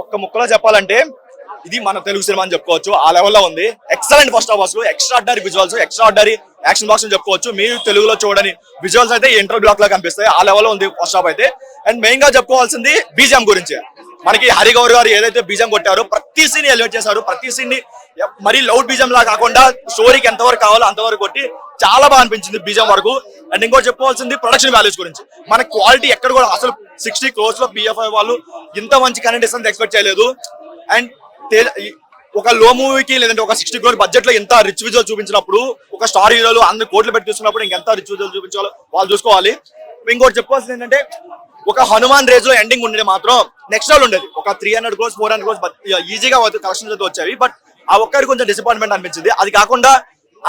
ఒక్క ముక్కలో చెప్పాలంటే ఇది మన తెలుగు సినిమా అని చెప్పుకోవచ్చు. ఆ లెవెల్లో ఉంది. ఎక్సలెంట్ ఫస్ట్ ఆఫ్ అసలు. Extraordinary visuals extraordinary action box అని చెప్పుకోవచ్చు. మీరు తెలుగులో చూడని విజువల్స్ అయితే ఇంటర్ బ్లాక్ లా కనిపిస్తాయి. ఆ లెవెల్లో ఉంది ఫస్ట్ ఆఫ్ అయితే. అండ్ మెయిన్గా చెప్పుకోవాల్సింది బీజం గురించి. మనకి హరిగౌర్ గారు ఏదైతే బీజం కొట్టారో ప్రతి సీన్ ఎలివేట్ చేశారు. ప్రతి సీన్ని మరీ లౌడ్ బీజం లా కాకుండా స్టోరీకి ఎంతవరకు కావాలో అంతవరకు కొట్టి చాలా బాగా అనిపించింది బీజం వరకు. అండ్ ఇంకోటి చెప్పుకోవాల్సింది ప్రొడక్షన్ వాల్యూస్ గురించి. మన క్వాలిటీ ఎక్కడ కూడా అసలు సిక్స్టీ క్రోర్స్లో పిఎఫ్ఐ వాళ్ళు ఇంత మంచి కనెక్ట్ ఎక్స్పెక్ట్ చేయలేదు. అండ్ ఒక లో మూవీకి లేదంటే ఒక సిక్స్టీ క్రోర్ బడ్జెట్లో ఎంత రిచ్ విజువల్ చూపించినప్పుడు ఒక స్టార్ హీరోలు అందరు కోట్లు పెట్టి చూసినప్పుడు ఇంకెంత రిచ్ విజువల్ చూపించాలో వాళ్ళు చూసుకోవాలి. ఇంకోటి చెప్పాల్సింది ఏంటంటే ఒక హనుమాన్ రేజ్లో ఎండింగ్ ఉండేది మాత్రం నెక్స్ట్ లెవెల్ ఉండేది. ఒక three hundred crores four hundred crores ఈజీగా కలెక్షన్స్ అయితే వచ్చాయి బట్ ఆ ఒక్కరికి కొంచెం డిసప్పాయింట్మెంట్ అనిపించింది. అది కాకుండా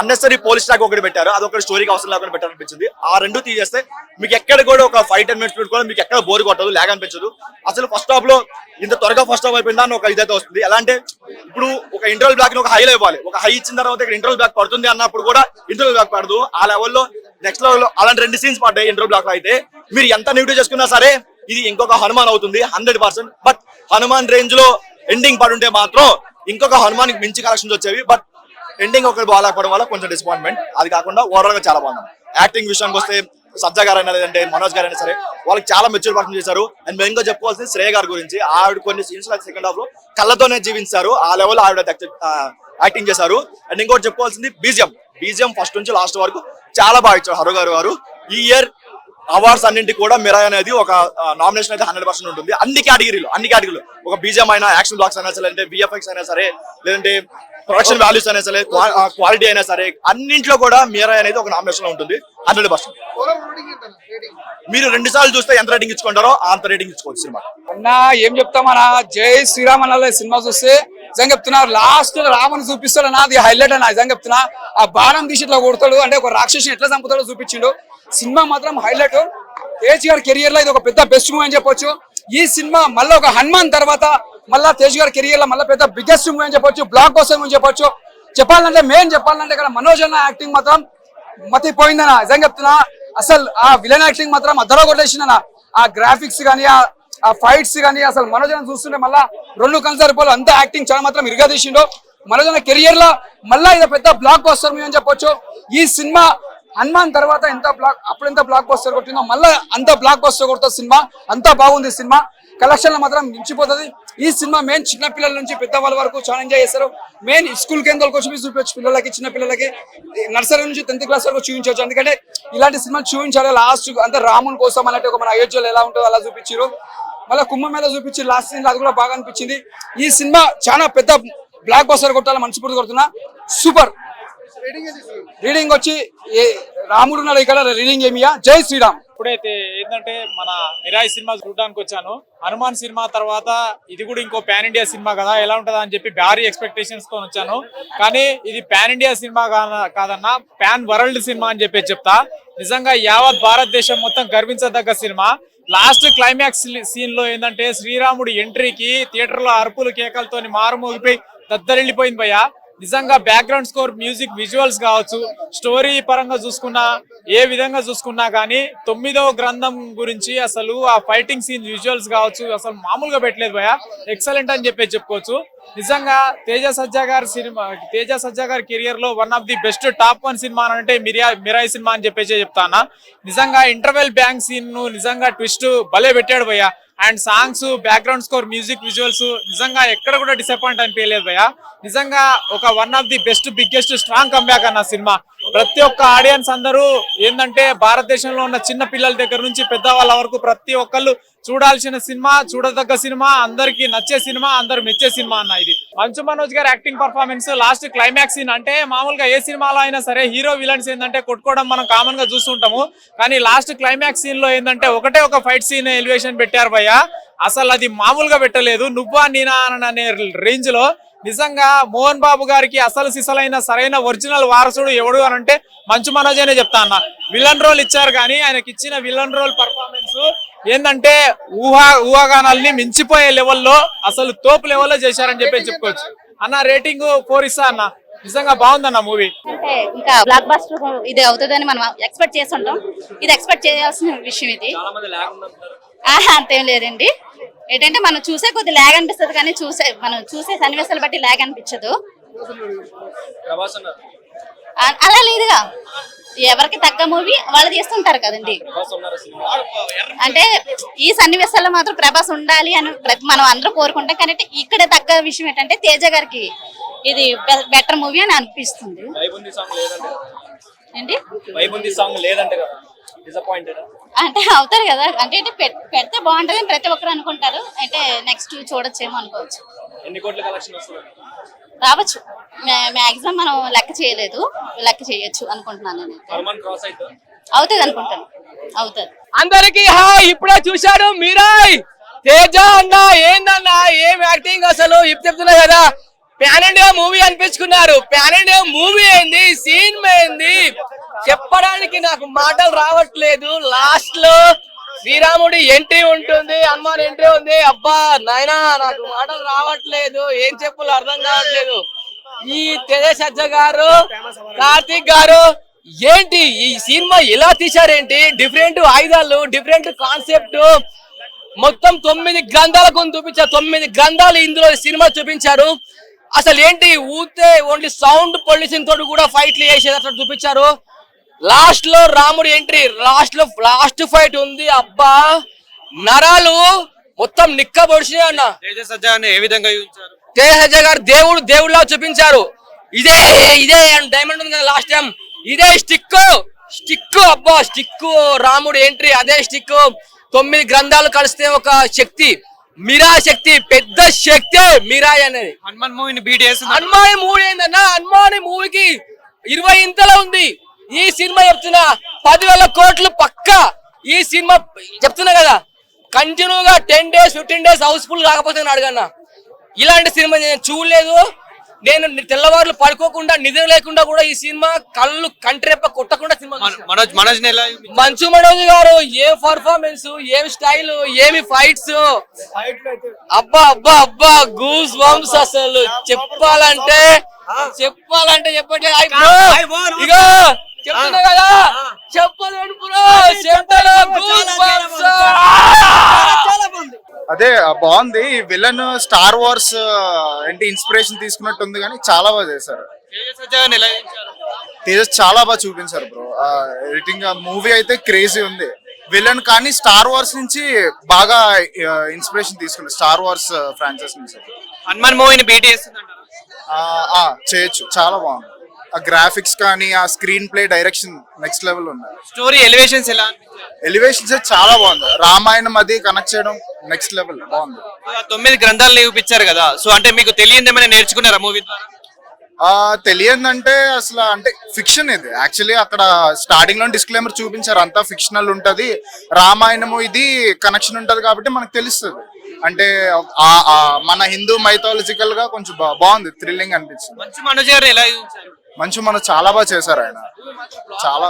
అన్నెసరీ పోలీస్ ట్రాక్ ఒకటి పెట్టారు. అది ఒకటి స్టోరీకి అవసరం లేకుండా పెట్టాలనిపించింది. ఆ రెండు తీసేస్తే మీకు ఎక్కడ కూడా ఒక ఫైవ్ టెన్ మినిట్స్ కూడా మీకు ఎక్కడ బోర్ కొట్టదు లేక అనిపించదు. అసలు ఫస్ట్ హాఫ్లో ఇంత త్వరగా ఫస్ట్ హాఫ్ అయిపోయిందా అని ఒక ఇదైతే వస్తుంది. ఎలా అంటే ఇప్పుడు ఒక ఇంటర్వల్ బ్లాక్ని ఒక హైలో ఇవ్వాలి. ఒక హై ఇచ్చిన తర్వాత ఇక్కడ ఇంటర్వల్ బ్లాక్ పడుతుంది అన్నప్పుడు కూడా ఇంటర్వల్ బ్లాక్ పడదు. ఆ లెవెల్లో నెక్స్ట్ లెవెల్లో అలాంటి రెండు సీన్స్ పడ్డాయి ఇంటర్వల్ బ్లాక్లో అయితే. మీరు ఎంత నెగిటివ్ చేసుకున్నా సరే ఇది ఇంకొక హనుమాన్ అవుతుంది హండ్రెడ్ పర్సెంట్ బట్ హనుమాన్ రేంజ్లో ఎండింగ్ పడుంటే మాత్రం ఇంకొక హనుమాన్ మించి కలెక్షన్స్ వచ్చేవి. బట్ ఎండింగ్ ఒకటి బాగాలేకపోవడం వల్ల కొంచెం డిసప్పాయింట్మెంట్ అది కాకుండా ఓవరాల్గా చాలా బాగుంది. యాక్టింగ్ విషయానికి వస్తే సజ్జా గారు అయినా లేదంటే మనోజ్ గారు అయినా సరే వాళ్ళకి చాలా మెచ్యూర్ పర్ఫార్మ్ చేశారు. అండ్ మెయిన్గా చెప్పుకోవాల్సింది శ్రేయ గారి గురించి. ఆవిడ కొన్ని సీన్స్ సెకండ్ హాఫ్లో కళ్ళతోనే జీవించారు. ఆ లెవెల్ ఆవిడ యాక్టింగ్ చేశారు. అండ్ ఇంకోటి చెప్పుకోవాల్సింది బీజియం. బీజియం ఫస్ట్ నుంచి లాస్ట్ వరకు చాలా బాగా ఇచ్చారు హరు గారు వారు ఈ ఇయర్ అవార్డ్స్ అన్నింటికి కూడా మిరాయ్ అనేది ఒక నామినేషన్ అయితే హండ్రెడ్ పర్సెంట్ ఉంటుంది. అన్ని కేటగిరీలు అన్ని కేటగిరీలు. ఒక బీజం అయినా యాక్షన్ బ్లాక్స్ అయినా సరే లేదంటే విఎఫ్ఎక్స్ అయినా సరే లేదంటే ప్రొడక్షన్ వాల్యూస్ అయినా సరే క్వాలిటీ అయినా సరే అన్నింట్లో కూడా మీరా అనేది ఒక నామినేషన్ ఉంటుంది. Hundred percent. మీరు రెండు సార్లు చూస్తే ఎంత రేటింగ్ ఇచ్చుకుంటారో అంత రేటింగ్ ఇచ్చుకోవచ్చు సినిమా. అన్న ఏం చెప్తామన్నా జై శ్రీరామ్ అన్న సినిమా చూస్తే నిజంగా చెప్తున్నా లాస్ట్ రాముని చూపిస్తాడు అన్న అది హైలైట్ అన్న. నిజంగా చెప్తున్నా ఆ బాణం తీసి ఇట్లా కొడతాడు. అంటే ఒక రాక్షసుని ఎట్లా చంపుతాడో చూపించిండు. సినిమా మాత్రం హైలైట్ తేజ్ గారి కెరియర్లో ఇది ఒక పెద్ద బెస్ట్ మూవీ అని చెప్పొచ్చు. ఈ సినిమా మళ్ళీ ఒక హనుమాన్ తర్వాత మళ్ళా తేజ్ గారి కెరియర్లో మళ్ళీ పెద్ద బిగ్గెస్ట్ మూవీ అని చెప్పొచ్చు. బ్లాక్ కోసం అని చెప్పొచ్చు. చెప్పాలంటే మెయిన్ చెప్పాలంటే ఇక్కడ మనోజ్ అన్న యాక్టింగ్ మాత్రం మతిపోయిందన్న నిజంగా చెప్తున్నా అసలు ఆ విలన్ యాక్టింగ్ మాత్రం అద్దరో కొట్టేసిందన్న ఆ గ్రాఫిక్స్ కానీ ఆ ఆ ఫైట్స్ కానీ అసలు మనోజన చూస్తుంటే మళ్ళా రెండు కళ్ళు పోలు అంత యాక్టింగ్ చాలా మాత్రం ఇరుగదీసిండో. మనోజన కెరియర్లో మళ్ళా ఇది పెద్ద బ్లాక్ బస్టర్ అని చెప్పొచ్చు. ఈ సినిమా హనుమాన్ తర్వాత ఎంత బ్లాక్ అప్పుడు ఎంత బ్లాక్ బస్టర్ కొట్టిందో మళ్ళీ అంత బ్లాక్ బస్టర్ కొడుతుంది సినిమా. అంతా బాగుంది సినిమా. కలెక్షన్ మాత్రం మించిపోతుంది. ఈ సినిమా మెయిన్ చిన్న పిల్లల నుంచి పెద్దవాళ్ళ వరకు చాలా ఎంజాయ్ చేస్తారు. మెయిన్ స్కూల్ కేంద్రాలకు వచ్చి చూపించవచ్చు పిల్లలకి చిన్న పిల్లలకి? నర్సరీ నుంచి టెన్త్ క్లాస్ వరకు చూపించవచ్చు. ఎందుకంటే ఇలాంటి సినిమాలు చూపించాలి. లాస్ట్ అంటే రాముని కోసం అన్నట్టు ఒక మన అయోధ్యలో ఎలా ఉంటుందో అలా చూపించారు మళ్ళీ కుంభం మీద చూపించి లాస్ట్ సీన్ అది కూడా బాగా అనిపించింది. ఈ సినిమా చాలా పెద్ద బ్లాక్ బస్టర్ కొట్టాలి మనస్ఫూర్తి కొడుతున్నా సూపర్ రీడింగ్ వచ్చి రాముడు ఉన్నాడు ఇక్కడ రీడింగ్ ఏమియా? జై శ్రీరామ్. ఇప్పుడైతే ఏంటంటే మన మిరాయి సినిమా చూడడానికి వచ్చాను. హనుమాన్ సినిమా తర్వాత ఇది కూడా ఇంకో పాన్ ఇండియా సినిమా కదా ఎలా ఉంటుందా అని చెప్పి భారీ ఎక్స్పెక్టేషన్స్తో వచ్చాను. కానీ ఇది పాన్ ఇండియా సినిమా కాన- కాదన్నా పాన్ వరల్డ్ సినిమా అని చెప్పి చెప్తా. నిజంగా యావత్ భారతదేశం మొత్తం గర్వించదగ్గ సినిమా. లాస్ట్ క్లైమాక్స్ సీన్లో ఏంటంటే శ్రీరాముడి ఎంట్రీకి థియేటర్లో అరుపులు కేకలతోని మారుమోగిపోయి దద్దరిల్లిపోయింది భయ్యా. నిజంగా బ్యాక్గ్రౌండ్ స్కోర్ మ్యూజిక్ విజువల్స్ కావచ్చు స్టోరీ పరంగా చూసుకున్నా ఏ విధంగా చూసుకున్నా కానీ తొమ్మిదవ గ్రంథం గురించి అసలు ఆ ఫైటింగ్ సీన్ విజువల్స్ కావచ్చు అసలు మామూలుగా పెట్టలేదు భయ ఎక్సలెంట్ అని చెప్పి చెప్పుకోవచ్చు. నిజంగా తేజ సజ్జా గారి సినిమా తేజ సజ్జా గారి కెరియర్లో one of the best top one cinema అని అంటే మిరియా మిరాయి సినిమా అని చెప్పేసి చెప్తానా. నిజంగా ఇంటర్వెల్ బ్యాంక్ సీన్ను నిజంగా ట్విస్ట్ భలే పెట్టాడు భయ్యా. And songs background score music visuals నిజంగా ఎక్కడ కూడా డిసప్పాయింట్ అనిపించలేదు భయ్య. నిజంగా ఒక one of the best biggest strong comeback అన్న సినిమా. ప్రతి ఒక్క ఆడియన్స్ అందరూ ఏంటంటే భారతదేశంలో ఉన్న చిన్న పిల్లల దగ్గర నుంచి పెద్దవాళ్ళ వరకు ప్రతి ఒక్కళ్ళు చూడాల్సిన సినిమా చూడదగ్గ సినిమా అందరికి నచ్చే సినిమా అందరు మెచ్చే సినిమా అన్న ఇది. మంచు మనోజ్ గారి acting performance last climax scene అంటే మామూలుగా ఏ సినిమాలో అయినా సరే హీరో విలన్స్ ఏంటంటే కొట్టుకోవడం మనం కామన్గా చూస్తుంటాము. కానీ లాస్ట్ క్లైమాక్స్ సీన్లో ఏంటంటే ఒకటే ఒక ఫైట్ సీన్ ఎలివేషన్ పెట్టారు భయ్య. అసలు అది మామూలుగా పెట్టలేదు. నువ్వా నేనా అనే రేంజ్లో నిజంగా మోహన్ బాబు గారికి అసలు సిసలైన సరైన ఒరిజినల్ వారసుడు ఎవడు అని అంటే మంచు మనోజ్ అనే చెప్తా అన్న. విలన్ రోల్ ఇచ్చారు కానీ ఆయనకి ఇచ్చిన విలన్ రోల్ పర్ఫార్మెన్స్ ఏంటంటే ఊహా ఊహాగానాల్ని మించిపోయే లెవెల్లో అసలు తోపు లెవెల్లో చేశారని చెప్పి చెప్పుకోవచ్చు. అన్న? రేటింగ్ ఫోర్ ఇస్తా అన్న. నిజంగా బాగుందన్న మూవీ. అంటే ఇంకా బ్లాక్ బస్టర్ ఇది అవుతుందని మనం ఎక్స్పెక్ట్ చేస్తుంటాం. ఇది ఎక్స్పెక్ట్ చేయాల్సిన విషయం ఇది. అంతేం లేదండి. ఏంటంటే మనం చూసే కొద్ది లాగ్ అనిపిస్తుంది కానీ చూసే మనం చూసే సన్నివేశాలు బట్టి లాగ్ అనిపించదు. అలా లేదుగా. ఎవరికి తగ్గ మూవీ వాళ్ళు తీస్తుంటారు కదండి. అంటే ఈ సన్నివేశాల్లో మాత్రం ప్రభాస్ ఉండాలి అని ప్రతి మనం అందరూ కోరుకుంటాం. కానీ ఇక్కడ తగ్గ విషయం ఏంటంటే తేజ గారికి ఇది బెటర్ మూవీ అని అనిపిస్తుంది. ఏంటి? సాంగ్ లేదంటే అంటే అవుతారు కదా. అంటే పెడితే బాగుంటది అని ప్రతి ఒక్కరు అనుకుంటారు. అంటే నెక్స్ట్ చూడొచ్చేమో అనుకోవచ్చు. ఎన్ని కోట్ల కలెక్షన్ వస్తుంది? రావచ్చు. మాక్సిమం మనం లెక్క చేయలేదు. లెక్క చేయొచ్చు అనుకుంటున్నాను అవుతుంది? అనుకుంటాను. అవుతుంది. అందరికి హాయ్ ఇప్పుడే చూశాడు మీరాయ్. తేజ అన్న ఏందన్నా ఏం యాక్టింగ్ అసలు? ఇప్పుడు చెప్తున్నా కదా. ప్యాన్ ఇండియా మూవీ అనిపించుకున్నారు. ప్యాన్ ఇండియా మూవీ ఏంది? సీన్ ఏంది? చెప్పడానికి నాకు మాటలు రావట్లేదు. లాస్ట్లో శ్రీరాముడి ఎంట్రీ ఉంటుంది హనుమాన్ ఎంట్రీ ఉంది. అబ్బా నాయనా నాకు మాటలు రావట్లేదు. ఏం చెప్పులు అర్థం కావట్లేదు. ఈ తేజ సజ్జ గారు కార్తీక్ గారు ఏంటి ఈ సినిమా ఎలా తీశారేంటి? డిఫరెంట్ ఆయుధాలు డిఫరెంట్ కాన్సెప్ట్ మొత్తం తొమ్మిది గ్రంథాలకు చూపించారు. తొమ్మిది గ్రంథాలు ఇందులో సినిమా చూపించారు. అసలు ఏంటి ఊతే ఓన్లీ సౌండ్ పొల్యూషన్ తోటి కూడా ఫైట్లు అట్లా చూపించారు. లాస్ట్లో రాముడి ఎంట్రీ లాస్ట్లో లాస్ట్ ఫైట్ ఉంది అబ్బా. నరాలు మొత్తం నిక్కబొడిచి అన్న. తేజ సజ్జాన్ని ఏ విధంగా చూపించారు తేజ గారు దేవుడు దేవుడిలా చూపించారు. ఇదే ఇదే డైమండ్ ఉంది కదా లాస్ట్ టైం ఇదే స్టిక్ స్టిక్ అబ్బా స్టిక్ రాముడు ఎంట్రీ అదే స్టిక్ తొమ్మిది గ్రంథాలు కలిస్తే ఒక శక్తి. మీరా శక్తి పెద్ద శక్తి మీరాయ్ అనేది. హనుమాన్ మూవీని బీట్ చేస్తున్నారు. హనుమాని మూవీ ఏందన్నా? హనుమాని మూవీకి ఇరవై ఇంతలో ఉంది. ఈ సినిమా చెప్తున్నా. పదివేల కోట్లు పక్క. ఈ సినిమా చెప్తున్నా కదా. కంటిన్యూగా ten days fifteen days housefull కాకపోతే నేను అడగన్నా. ఇలాంటి సినిమా నేను చూడలేదు. నేను తెల్లవారులు పడుకోకుండా నిద్ర లేకుండా కూడా ఈ సినిమా కళ్ళు కంటిరెప్ప కొట్టకుండా సినిమా. మనోజ్ మనోజ్? మంచు మనోజ్ గారు ఏం పర్ఫార్మెన్స్ ఏం స్టైల్ ఏమి ఫైట్స్ అబ్బా అబ్బా అబ్బా గూస్ బంప్స్ అసలు. చెప్పాలంటే చెప్పాలంటే చెప్పండి. ఐ బ్రో, ఇగో. చెప్తున్నా కదా? చెప్పలేను బ్రో. అదే బాగుంది. విలన్ స్టార్ వార్స్ ఏంటి ఇన్స్పిరేషన్ తీసుకున్నట్టు ఉంది కానీ చాలా బాగా చేశారు? తేజస్ చాలా బాగా చూపించారు బ్రో. ఎడిటింగ్ మూవీ అయితే క్రేజీ ఉంది. విలన్ కానీ స్టార్ వార్స్ నుంచి బాగా ఇన్స్పిరేషన్ తీసుకున్నారు. స్టార్ వార్స్ ఫ్రాంచైజ్ నుంచి. హనుమాన్ మూవీని బీట్ చేస్తుందంటారా? ఆ, ఆ, చేయొచ్చు. చాలా బాగుంది. ఆ గ్రాఫిక్స్ కానీ ఆ screen play direction next level ఉన్నాయి స్టోరీ ఎలివేషన్స్ ఎలా ఎలివేషన్స్ చాలా బాగుంది. రామాయణం అది కనెక్ట్ చేయడం నెక్స్ట్ లెవెల్ బాగుంది. తొమ్మిది గ్రంథాలను చూపించారు కదా సో అంటే మీకు తెలియదు ఏమైనా నేర్చుకున్నారా మూవీ ద్వారా? తెలియదంటే అసలు అంటే ఫిక్షన్ ఇది. యాక్చువల్లీ అక్కడ స్టార్టింగ్లో డిస్క్లైమర్ చూపించారు. అంతా ఫిక్షనల్ ఉంటది. రామాయణము ఇది కనెక్షన్ ఉంటది కాబట్టి మనకు తెలుస్తుంది. అంటే మన హిందూ మైథాలజికల్గా కొంచెం బాగుంది. థ్రిల్లింగ్ అనిపించింది మంచు మనోజ్ గారు ఎలా మంచి మనం చాలా బాగా చేశారు ఆయన. చాలా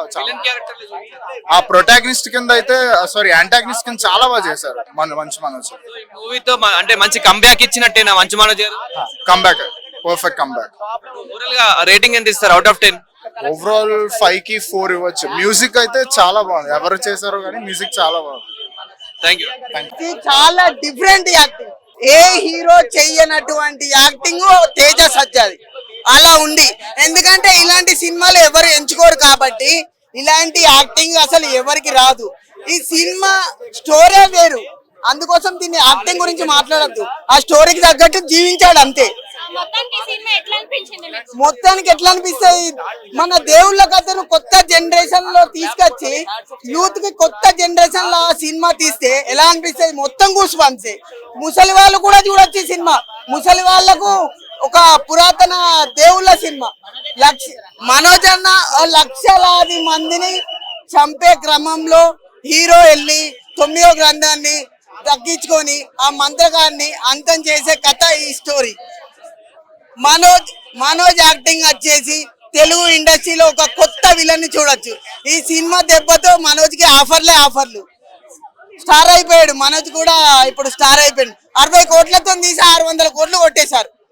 ఆ ప్రొటాగనిస్ట్ కింద అయితే సారీ యాంటాగనిస్ట్ కింద చాలా బాగా చేశారు మన మంచి మనోజ్. మూవీతో అంటే మంచి కంబ్యాక్ ఇచ్చినట్టేనా మంచు మనోజ్ గారు? కంబ్యాక్ పర్ఫెక్ట్ కంబ్యాక్ ఓవరాల్గా రేటింగ్ ఎంత ఇస్తారు? అవుట్ ఆఫ్ టెన్ ఓవరాల్ ఫైవ్కి ఫోర్ ఇవ్వచ్చు. మ్యూజిక్ అయితే చాలా బాగుంది. ఎవరు చేశారో కానీ మ్యూజిక్ చాలా బాగుంది. థ్యాంక్ యూ చాలా డిఫరెంట్ యాక్టింగ్ ఏ హీరో చెయ్యనటువంటి యాక్టింగ్ తేజ సజ్జాది. అలా ఉంది. ఎందుకంటే ఇలాంటి సినిమాలు ఎవరు ఎంచుకోరు కాబట్టి ఇలాంటి యాక్టింగ్ అసలు ఎవరికి రాదు. ఈ సినిమా స్టోరీ వేరు. అందుకోసం దీన్ని యాక్టింగ్ గురించి మాట్లాడద్దు. ఆ స్టోరీకి తగ్గట్టు జీవించాడు అంతే. మొత్తానికి ఎట్లా అనిపిస్తుంది? మన దేవుళ్ళ కథను కొత్త జనరేషన్లో తీసుకొచ్చి యూత్కి కొత్త జనరేషన్లో ఆ సినిమా తీస్తే ఎలా అనిపిస్తుంది? మొత్తం కూసుపంచే ముసలి వాళ్ళు కూడా చూడొచ్చు ఈ సినిమా. ముసలి వాళ్ళకు ఒక పురాతన దేవుళ్ళ సినిమా. లక్ష మనోజ్ అన్న ఆ లక్షలాది మందిని చంపే క్రమంలో హీరో వెళ్ళి తొమ్మిదో గ్రంథాన్ని తగ్గించుకొని ఆ మంత్రకాన్ని అంతం చేసే కథ ఈ స్టోరీ. మనోజ్ మనోజ్ యాక్టింగ్ వచ్చేసి తెలుగు ఇండస్ట్రీలో ఒక కొత్త విలన్ని చూడొచ్చు. ఈ సినిమా దెబ్బతో మనోజ్కి ఆఫర్లే ఆఫర్లు. స్టార్ అయిపోయాడు. మనోజ్ కూడా ఇప్పుడు స్టార్ అయిపోయాడు. అరవై కోట్లతో తీసి ఆరు వందల కోట్లు కొట్టేశారు.